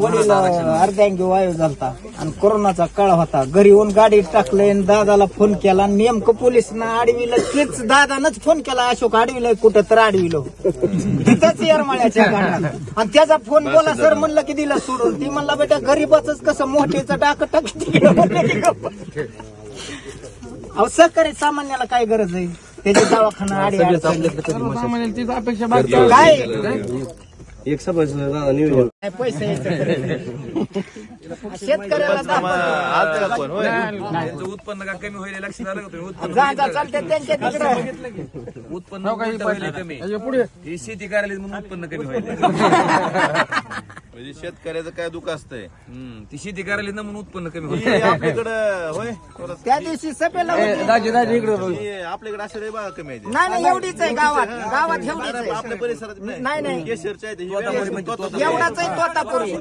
वडील अर्ध्यांगी वायू झालता. आणि कोरोनाचा काळ होता. घरी येऊन गाडी टाकलंय आणि दादाला फोन केला. आणि नेमकं पोलिसनं आडविलं तेच दादानच फोन केला. अशोक आडविलं कुठं तर आडविलं. तिथंच येरमाळ्याच्या घाटात आणि त्याचा फोन बोला सर म्हणलं की दिला सोडून. ती म्हणला बेटा गरीबाच कसं मोठेचं डाक टाक अहो सहकारी सामान्याला काय गरज आहे? त्याच्या दवाखाना आडी काय? एक सभा नियोजन काय पैसे यायचं. शेतकऱ्याला दाखवा. त्यांचं उत्पन्न का कमी होईल लक्षात आलं का तुम्ही? उत्पन्न जा जा चालते त्यांच्या तिकडं. उत्पन्न उलटं होईल कमी. ही शेती करायला म्हणून उत्पन्न कमी होईल. म्हणजे शेतकऱ्याचं काय दुःख असतंय? हम्म, ती शेती करायला ना म्हणून उत्पन्न कमी होईल हे आपल्याकडं होय त्या दिवशी होते. हे आपल्याकडे असे बा कमी आहे नाही नाही एवढीच आहे गावात. गावात एवढीच आहे. आपल्या परिसरात नाही, नाही. केशरच्या आहेत, ही आहे. एवढाच आहे तोतापुरी.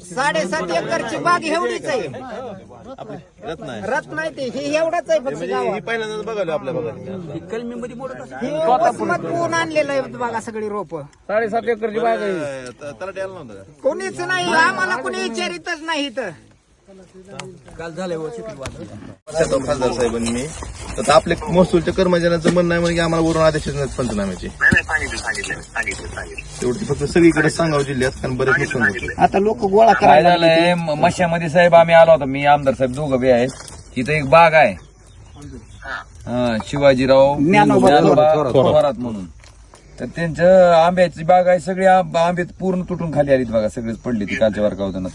साडेसात एकरची बाग एवढीच आहे. रत्न आहे. रथ नाही ते. हे एवढंच आहे फक्त म्हणजे गावात. ही पहिल्यांदाच बघायला आपल्या बघायला. हे वसमत पूर्ण आणलेलं आहे बघा सगळी रोप. साडेसात एकरची बाग आहे. त्याला द्यायला नव्हतं का? कोणीच नाही आम्हाला कोणी विचारितच नाही इथं. शेतात खासदार साहेबांनी मी. तर आपले महसूलच्या कर्मचाऱ्यांचं म्हणणं आहे म्हणजे आम्हाला वरून आदेश आहेत पंचनाम्याचे. तेवढी फक्त सगळीकडे सांगावं जिल्ह्यात कारण बरेच नुकसान होते आता लोक गोळा काय करायला झालंय? म- मशामध्ये साहेब आम्ही आलो होतो. मी आमदार साहेब दोघं बी आहेत. तिथं एक बाग आहे. हा, शिवाजीराव ज्ञानोबा थोरात म्हणून. तर त्यांचं आंब्याची बाग आहे सगळी आंब- आंबे पूर्ण तुटून खाली आलीत बघा सगळेच पडली ती कालच्या वारका होताना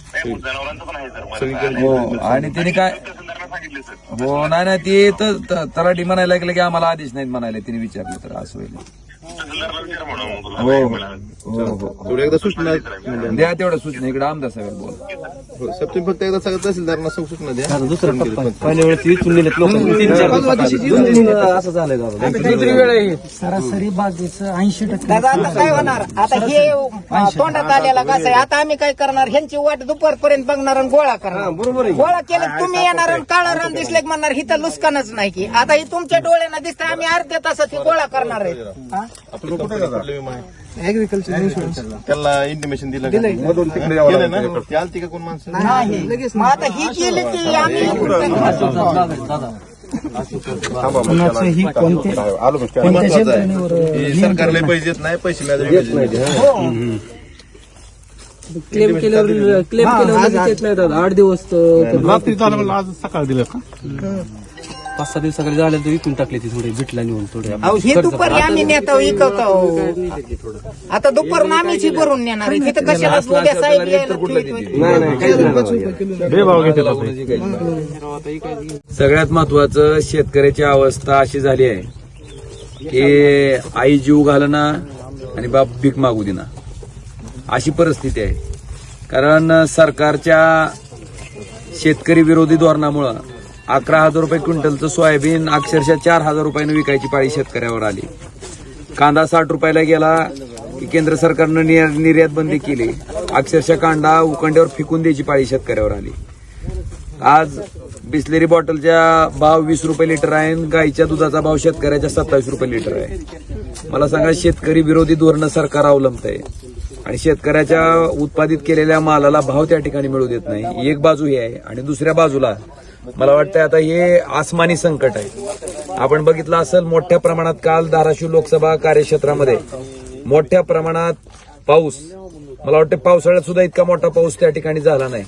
हो आणि त्यांनी काय हो नाही नाही ते तर त- तलाठी म्हणायला लागलं की आम्हाला आदेश नाहीत म्हणायला तिने विचारलं तर असं होईल. हो हो हो. तेवढं एकदा सूचना द्या तेवढ्या सूचना इकडे आमदार साहेब बोल. हो, साहेब तुम्ही फक्त एकदा सगळं तहसीलदारांना सगळं सूचना द्या. दुसरं पहिल्या वेळेस विचून दिलेत लोक. तीन चार असं झालंय दादा दुसरी वेळ आहे. सरासरी बागेचं ऐंशी टक्के दादा आता काय होणार? आता हे अं, तोंडात आलेला कसं आहे? आता आम्ही काय करणार? ह्यांची वाट दुपारपर्यंत बघणार आणि गोळा करणार. बरोबर आहे. गोळा केलं तुम्ही येणार आणि काळं रान दिसले की म्हणणार हिथं लुस्कानच नाही की. आता ही तुमच्या डोळ्यांना दिसतं आम्ही अर्ध्या तासात ही गोळा करणार आहे. हा? आपलं कुठले विमा आहे? त्याला इंटिमेशन दिलं मधून तिकडे ना? ते आलती का कोण माणसं? नाही मग आता ही केली की आम्ही हे महत्वाचं आहे. हे सरकारला पैसे देत नाही पैसे मिळाले क्लेम केल्यावर क्लेम केल्यावर लगेच येत नाही दादा. आठ दिवस तर- रात्री झालं आज सकाळ दिलं का? पाच सहा दिवसाकडे झाले तर विकून टाकले ती थोडी भेटला नेऊन थोडे. अहो हे दुपारी आम्ही नेतो आता दुपारून आम्हीच ही भरून नेणार आहे तिथं कशाला उद्या साहेब यायला घेते सगळ्यात महत्वाचं शेतकऱ्याची अवस्था अशी झाली आहे की आई जीव घालना आणि बाप भीक मागू देना. अशी परिस्थिती आहे. कारण सरकारच्या शेतकरी विरोधी धोरणामुळं अकरा हजार रुपये क्विंटलचं सोयाबीन अक्षरशः चार हजार रुपयानं विकायची पाळी शेतकऱ्यावर आली. कांदा साठ रुपयाला गेला. की केंद्र सरकारनं निर्यात बंदी केली. अक्षरशः कांदा उकंड्यावर फेकून द्यायची पाळी शेतकऱ्यावर आली. आज बिस्लेरी बॉटलच्या भाव वीस रुपये लिटर आहे आणि गाईच्या दुधाचा भाव शेतकऱ्याच्या सत्तावीस रुपये लिटर आहे. मला सांगा शेतकरी विरोधी धोरणं सरकार अवलंबत आहे आणि शेतकऱ्याच्या उत्पादित केलेल्या मालाला भाव त्या ठिकाणी मिळू देत नाही. एक बाजू ही आहे आणि दुसऱ्या बाजूला मला वाटतं आता हे आसमानी संकट आहे. आपण बघितलं असेल मोठ्या प्रमाणात काल धाराशिव लोकसभा कार्यक्षेत्रामध्ये मोठ्या प्रमाणात पाऊस. मला वाटतं पावसाळ्यात सुद्धा इतका मोठा पाऊस त्या ठिकाणी झाला नाही.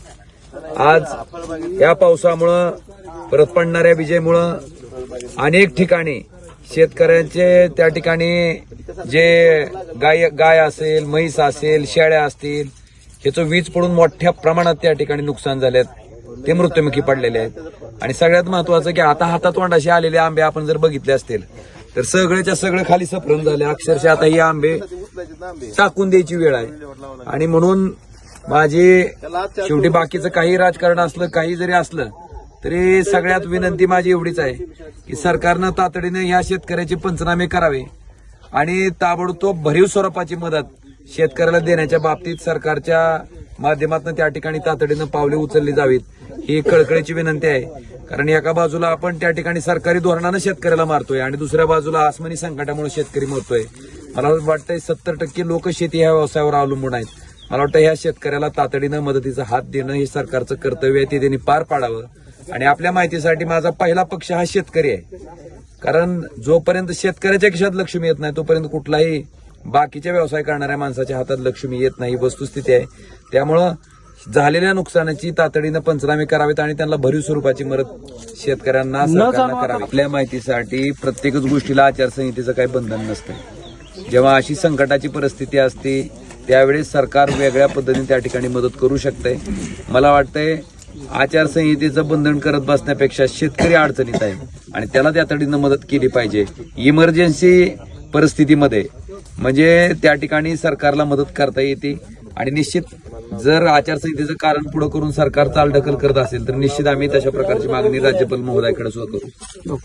आज या पावसामुळं परत पडणाऱ्या विजेमुळं अनेक ठिकाणी शेतकऱ्यांचे त्या ठिकाणी जे गाय गाय असेल म्हैस असेल शेळ्या असतील ह्याचं वीज पडून मोठ्या प्रमाणात त्या ठिकाणी नुकसान झाले ते मृत्युमुखी पडलेले आहेत. आणि सगळ्यात महत्वाचं की आता हातात तोंडाशी आलेले आंबे आपण जर बघितले असतील तर सगळ्याच्या सगळं खाली सफरण झाले. अक्षरशः आता ही आंबे टाकून द्यायची वेळ आहे. आणि म्हणून माझी शेवटी बाकीचं काही राजकारण असलं काही जरी असलं तरी सगळ्यात विनंती माझी एवढीच आहे की सरकारनं तातडीनं या शेतकऱ्याचे पंचनामे करावे. आणि ताबडतोब भरीव स्वरूपाची मदत शेतकऱ्याला देण्याच्या बाबतीत सरकारच्या माध्यमातून त्या ठिकाणी तातडीनं पावले उचलली जावीत. ही कळकळीची विनंती आहे. कारण एका बाजूला आपण त्या ठिकाणी सरकारी धोरणानं शेतकऱ्याला मारतोय आणि दुसऱ्या बाजूला आसमानी संकटामुळे शेतकरी मरतोय. मला वाटतंय सत्तर टक्के लोक शेती ह्या व्यवसायावर अवलंबून आहेत. मला वाटतं ह्या शेतकऱ्याला तातडीनं मदतीचा हात देणं हे सरकारचं कर्तव्य आहे ते त्यांनी पार पाडावं. आणि आपल्या माहितीसाठी माझा पहिला पक्ष हा शेतकरी आहे. कारण जोपर्यंत शेतकऱ्याच्या खिशात लक्ष्मी येत नाही तोपर्यंत कुठलाही बाकीच्या व्यवसाय करणाऱ्या माणसाच्या हातात लक्ष्मी येत नाही ही वस्तुस्थिती आहे. त्यामुळं झालेल्या नुकसानाची तातडीनं पंचनामे करावेत आणि त्यांना भरीव स्वरूपाची मदत शेतकऱ्यांना सरकारनं करावी. आपल्या माहितीसाठी प्रत्येकच गोष्टीला आचारसंहितेचं काही बंधन नसतं जेव्हा अशी संकटाची परिस्थिती असते त्यावेळेस सरकार वेगळ्या पद्धतीने त्या ठिकाणी मदत करू शकते मला वाटतंय आचारसंहितेचं बंधन करत बसण्यापेक्षा शेतकरी अडचणीत आहे आणि त्याला तातडीनं मदत केली पाहिजे. इमर्जन्सी परिस्थितीमध्ये म्हणजे त्या ठिकाणी सरकारला मदत करता येते. आणि निश्चित जर आचारसंहितेचं कारण पुढे करून सरकार चालढकल करत असेल तर निश्चित आम्ही तशा प्रकारची मागणी राज्यपाल महोदयाकडे सुद्धा करू.